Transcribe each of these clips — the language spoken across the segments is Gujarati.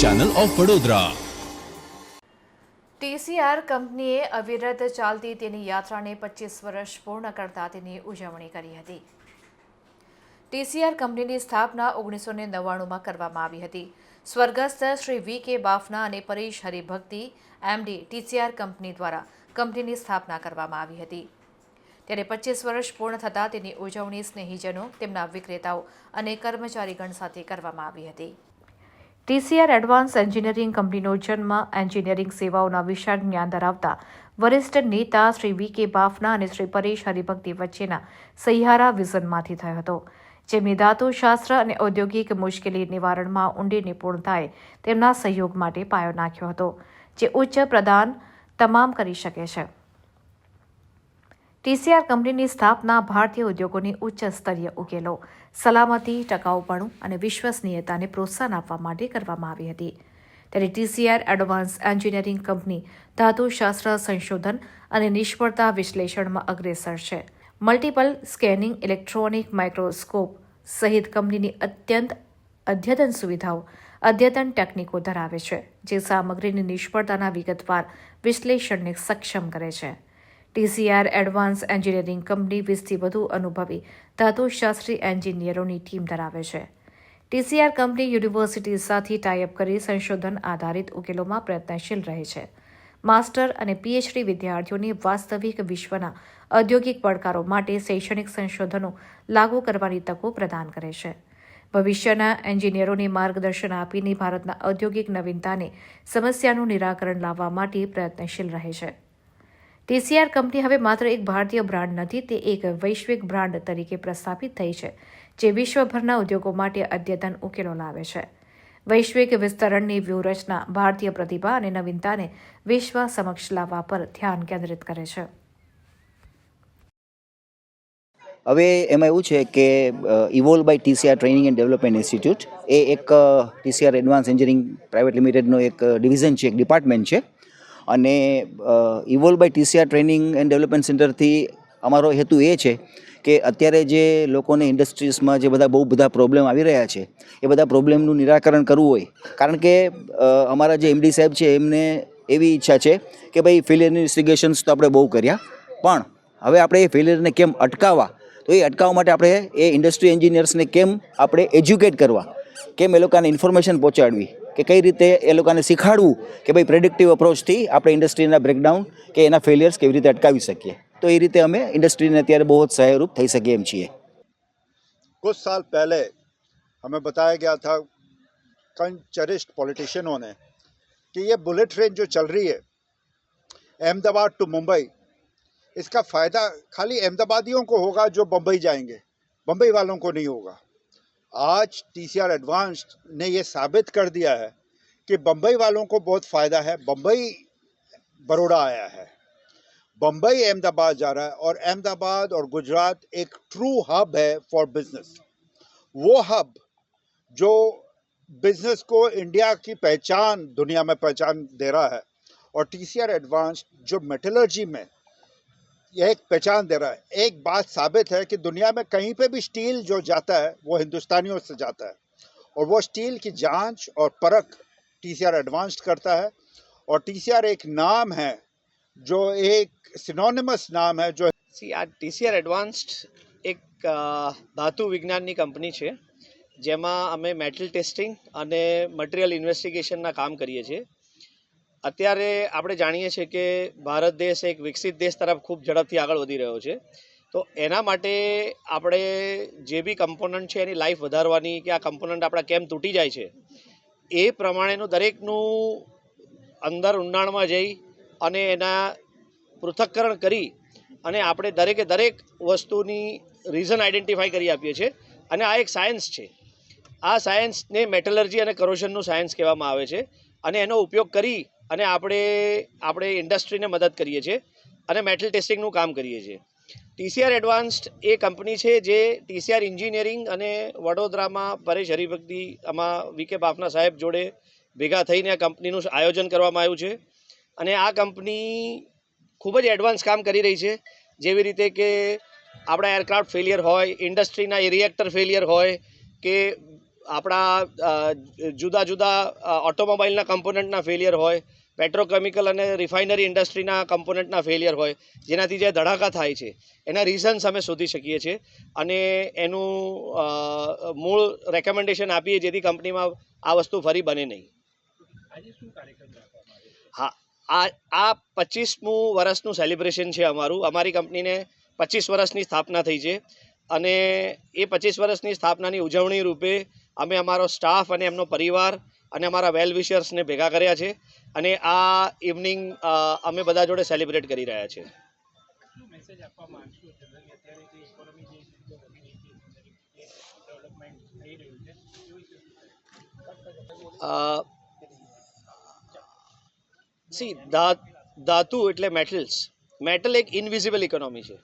ચેનલ ઓફ વડોદરા ટીસીઆર કંપનીએ અવિરત ચાલતી તેની યાત્રાને પચીસ વર્ષ પૂર્ણ કરતા તેની ઉજવણી કરી હતી. ટીસીઆર કંપનીની સ્થાપના ઓગણીસો ને નવ્વાણુંમાં કરવામાં આવી હતી. સ્વર્ગસ્થ શ્રી વી કે બાફના અને Paresh Haribhakti MD TCR company દ્વારા કંપનીની સ્થાપના કરવામાં આવી હતી. ત્યારે પચીસ વર્ષ પૂર્ણ થતાં તેની ઉજવણી સ્નેહીજનો, તેમના વિક્રેતાઓ અને કર્મચારીગણ સાથે કરવામાં આવી હતી. ટીસીઆર એડવાન્સ એન્જિનિયરિંગ કંપનીનો જન્મ એન્જિનિયરિંગ સેવાઓના વિશાળ જ્ઞાન ધરાવતા વરિષ્ઠ નેતા શ્રી વી કે બાફના અને શ્રી પરેશ હરિભક્તિ વચ્ચેના સહિયારા વિઝનમાંથી થયો હતો જેમની ધાતુશાસ્ત્ર અને ઔદ્યોગિક મુશ્કેલી નિવારણમાં ઊંડી નિપુણતાએ તેમના સહયોગ માટે પાયો નાખ્યો હતો, જે ઉચ્ચ પ્રદાન તમામ કરી શકે છે. ટીસીઆર કંપનીની સ્થાપના ભારતીય ઉદ્યોગોની ઉચ્ચ સ્તરીય ઉકેલો, સલામતી, ટકાઉપણું અને વિશ્વસનીયતાને પ્રોત્સાહન આપવા માટે કરવામાં આવી હતી. ત્યારે ટીસીઆર એડવાન્સ એન્જિનિયરિંગ કંપની ધાતુશાસ્ત્ર સંશોધન અને નિષ્ફળતા વિશ્લેષણમાં અગ્રેસર છે. મલ્ટિપલ સ્કેનિંગ ઇલેક્ટ્રોનિક માઇક્રોસ્કોપ સહિત કંપનીની અત્યંત અદ્યતન સુવિધાઓ અદ્યતન ટેકનિકો ધરાવે છે, જે સામગ્રીની નિષ્ફળતાના વિગતવાર વિશ્લેષણને સક્ષમ કરે છે. ટીસીઆર એડવાન્સ એન્જિનિયરિંગ કંપની વીસથી વધુ અનુભવી ધાતુશાસ્ત્રી એન્જિનિયરોની ટીમ ધરાવે છે. ટીસીઆર કંપની યુનિવર્સિટી સાથે ટાઈઅપ કરી સંશોધન આધારિત ઉકેલોમાં પ્રયત્નશીલ રહે છે. માસ્ટર અને પીએચડી વિદ્યાર્થીઓની વાસ્તવિક વિશ્વના ઔદ્યોગિક પડકારો માટે શૈક્ષણિક સંશોધનો લાગુ કરવાની તકો પ્રદાન કરે છે. ભવિષ્યના એન્જિનિયરોને માર્ગદર્શન આપીને ભારતના ઔદ્યોગિક નવીનતાને સમસ્યાનું નિરાકરણ લાવવા માટે પ્રયત્નશીલ રહે છે. ટીસીઆર કંપની હવે માત્ર એક ભારતીય બ્રાન્ડ નથી, તે એક વૈશ્વિક બ્રાન્ડ તરીકે પ્રસ્થાપિત થઈ છે, જે વિશ્વભરના ઉદ્યોગો માટે અદ્યતન ઉકેલો લાવે છે. વૈશ્વિક વિસ્તરણની વ્યૂહરચના, ભારતીય પ્રતિભા અને નવીનતાને વિશ્વ સમક્ષ લાવવા પર ધ્યાન કેન્દ્રિત કરે છે. હવે એમાં એવું છે કે evolve by TCR training and development institute એ એક ટીસીઆર એડવાન્સ એન્જિનિયરિંગ પ્રાઇવેટ લિમિટેડનો એક ડિવિઝન છે, એક ડિપાર્ટમેન્ટ છે. અને evolve by TCR training and development સેન્ટરથી અમારો હેતુ એ છે કે અત્યારે જે લોકોને ઇન્ડસ્ટ્રીઝમાં જે બધા બહુ બધા પ્રોબ્લેમ આવી રહ્યા છે, એ બધા પ્રોબ્લેમનું નિરાકરણ કરવું હોય. કારણ કે અમારા જે એમડી સાહેબ છે, એમને એવી ઈચ્છા છે કે ભાઈ ફેલિયર ઇન્વેસ્ટિગેશન્સ તો આપણે બહુ કર્યા. પણ હવે આપણે એ ફેલિયરને કેમ અટકાવવા? તો એ અટકાવવા માટે આપણે એ ઇન્ડસ્ટ્રી એન્જિનિયર્સને કેમ આપણે એજ્યુકેટ કરવા? કેમ એ લોકોને ઇન્ફોર્મેશન પહોંચાડવી? કે કઈ રીતે એ લોકોને શીખવાડવું કે ભાઈ પ્રેડિક્ટિવ અપ્રોચથી આપણે ઇન્ડસ્ટ્રીના બ્રેકડાઉન કે એના ફેલિયર્સ કેવી રીતે અટકાવી શકીએ તો એ રીતે અમે ઇન્ડસ્ટ્રીને અત્યારે બહુ જ સહાયરૂપ થઈ શકીએ એમ છીએ कुछ साल पहले हमें बताया गया था कई चरिष्ट पॉलिटिशियनों ने कि ये बुलेट ट्रेन जो चल रही है अहमदाबाद टू मुंबई इसका फ़ायदा खाली अहमदाबादियों को होगा जो बम्बई जाएंगे बम्बई वालों को नहीं होगा आज टी सी आर एडवांस ने ये साबित कर दिया है कि बम्बई वालों को बहुत फ़ायदा है। बम्बई बड़ोड़ा आया है। बम्बई अहमदाबाद जा रहा है और अहमदाबाद और गुजरात एक ट्रू हब है फॉर बिज़नेस वो हब जो बिज़नेस को इंडिया की पहचान, दुनिया में पहचान दे रहा है। और टी सी आर एडवांस जो मेटलर्जी में यह एक पहचान दे रहा है एक बात साबित है कि दुनिया में कहीं पे भी स्टील जो जाता है वो हिंदुस्तानियों से जाता है और वो स्टील की जांच और परख टी सी आर एडवांस करता है और टी सी आर एक नाम है जो एक સિનોનિમસ નામ હે જો સી આ ટીસીઆર એડવાન્સ્ડ એક અ, ધાતુ વિજ્ઞાનની કંપની છે જેમાં અમે મેટલ ટેસ્ટિંગ અને મટીરિયલ ઇન્વેસ્ટિગેશનના કામ કરીએ છીએ અત્યારે આપણે જાણીએ છીએ કે ભારત દેશ એક વિકસિત દેશ તરફ ખૂબ ઝડપથી આગળ વધી રહ્યો છે. તો એના માટે આપણે જે બી કમ્પોનન્ટ છે એની લાઈફ વધારવાની કે આ કમ્પોનન્ટ આપણા કેમ તૂટી જાય છે, એ પ્રમાણેનું દરેકનું અંદર ઊંડાણમાં જઈ અને એના પૃથક્કરણ કરી અને આપણે દરેકે દરેક વસ્તુની રીઝન આઈડેન્ટિફાઈ કરી આપીએ છીએ. અને આ એક સાયન્સ છે. આ સાયન્સને મેટલર્જી અને કરોશનનું સાયન્સ કહેવામાં આવે છે. અને એનો ઉપયોગ કરી અને આપણે આપણે ઇન્ડસ્ટ્રીને મદદ કરીએ છીએ અને મેટલ ટેસ્ટિંગનું કામ કરીએ છીએ. ટીસીઆર એડવાન્સ્ડ એ કંપની છે જે ટીસીઆર એન્જિનિયરિંગ અને વડોદરામાં પરેશ હરિભક્તિ, આમાં વીકે બાફના સાહેબ જોડે ભેગા થઈને આ કંપનીનું આયોજન કરવામાં આવ્યું છે. અને આ કંપની ખૂબ જ એડવાન્સ કામ કરી રહી છે. જેવી રીતે કે આપણા એરક્રાફ્ટ ફેલિયર હોય ઇન્ડસ્ટ્રીના રિએક્ટર ફેલિયર હોય, કે આપણા જુદા જુદા ઓટોમોબાઈલના કમ્પોનન્ટના ફેલિયર હોય પેટ્રોકેમિકલ અને રિફાઇનરી ઇન્ડસ્ટ્રીના કમ્પોનન્ટના ફેલિયર હોય જેનાથી જે ધડાકા થાય છે એના રીઝન્સ અમે શોધી શકીએ છીએ. અને એનું મૂળ રેકમેન્ડેશન આપીએ જેથી કંપનીમાં આ વસ્તુ ફરી બને નહીં. હા આ આ પચીસમું વર્ષનું સેલિબ્રેશન છે અમારું. અમારી કંપનીને પચીસ વર્ષની સ્થાપના થઈ છે. અને એ પચીસ વર્ષની સ્થાપનાની ઉજવણી રૂપે અમે અમારો સ્ટાફ અને એમનો પરિવાર અને અમારા વેલ વિશર્સને ભેગા કર્યા છે. અને આ ઇવનિંગ અમે બધા જોડે સેલિબ્રેટ કરી રહ્યા છીએ સી ધાતુ એટલે મેટલ્સ મેટલ એક ઇનવિઝિબલ ઇકોનોમી છે.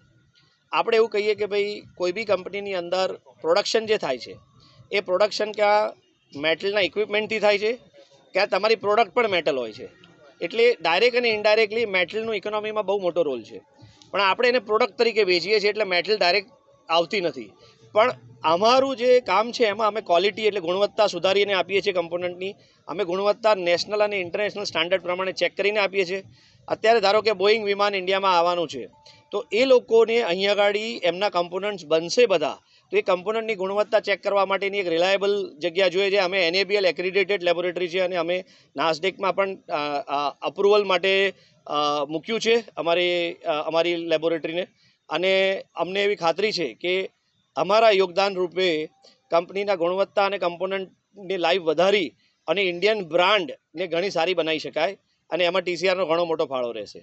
આપણે એવું કહીએ કે ભાઈ, કોઈ બી કંપનીની અંદર પ્રોડક્શન જે થાય છે, એ પ્રોડક્શન ક્યાં મેટલના ઇક્વિપમેન્ટથી થાય છે ક્યાં તમારી પ્રોડક્ટ પણ મેટલ હોય છે. એટલે ડાયરેક્ટ અને ઇનડાયરેક્ટલી મેટલનું ઇકોનોમીમાં બહુ મોટો રોલ છે. પણ આપણે એને પ્રોડક્ટ તરીકે વેચીએ છીએ એટલે મેટલ ડાયરેક્ટ આવતી નથી. પણ અમારું જે કામ છે, એમાં અમે ક્વોલિટી એટલે ગુણવત્તા સુધારીને આપીએ છીએ કમ્પોનન્ટની અમે ગુણવત્તા નેશનલ અને ઇન્ટરનેશનલ સ્ટાન્ડર્ડ પ્રમાણે ચેક કરીને આપીએ છીએ. અત્યારે ધારો કે બોઈંગ વિમાન ઇન્ડિયામાં આવવાનું છે, તો એ લોકોને અહીંયા આગળ એમના કમ્પોનન્ટ્સ બનશે બધા. તો એ કમ્પોનન્ટની ગુણવત્તા ચેક કરવા માટેની એક રિલાયબલ જગ્યા જોઈએ છે અમે એનએબીએલ એક્રિડેટેડ લેબોરેટરી છે અને અમે નાસડેકમાં પણ અપ્રુવલ માટે મૂક્યું છે અમારી અમારી લેબોરેટરીને અને અમને એવી ખાતરી છે કે અમારા યોગદાન રૂપે કંપનીના ગુણવત્તા અને કમ્પોનન્ટની લાઈફ વધારી અને ઇન્ડિયન બ્રાન્ડને ઘણી સારી બનાવી શકાય અને એમાં ટીસીઆરનો ઘણો મોટો ફાળો રહેશે.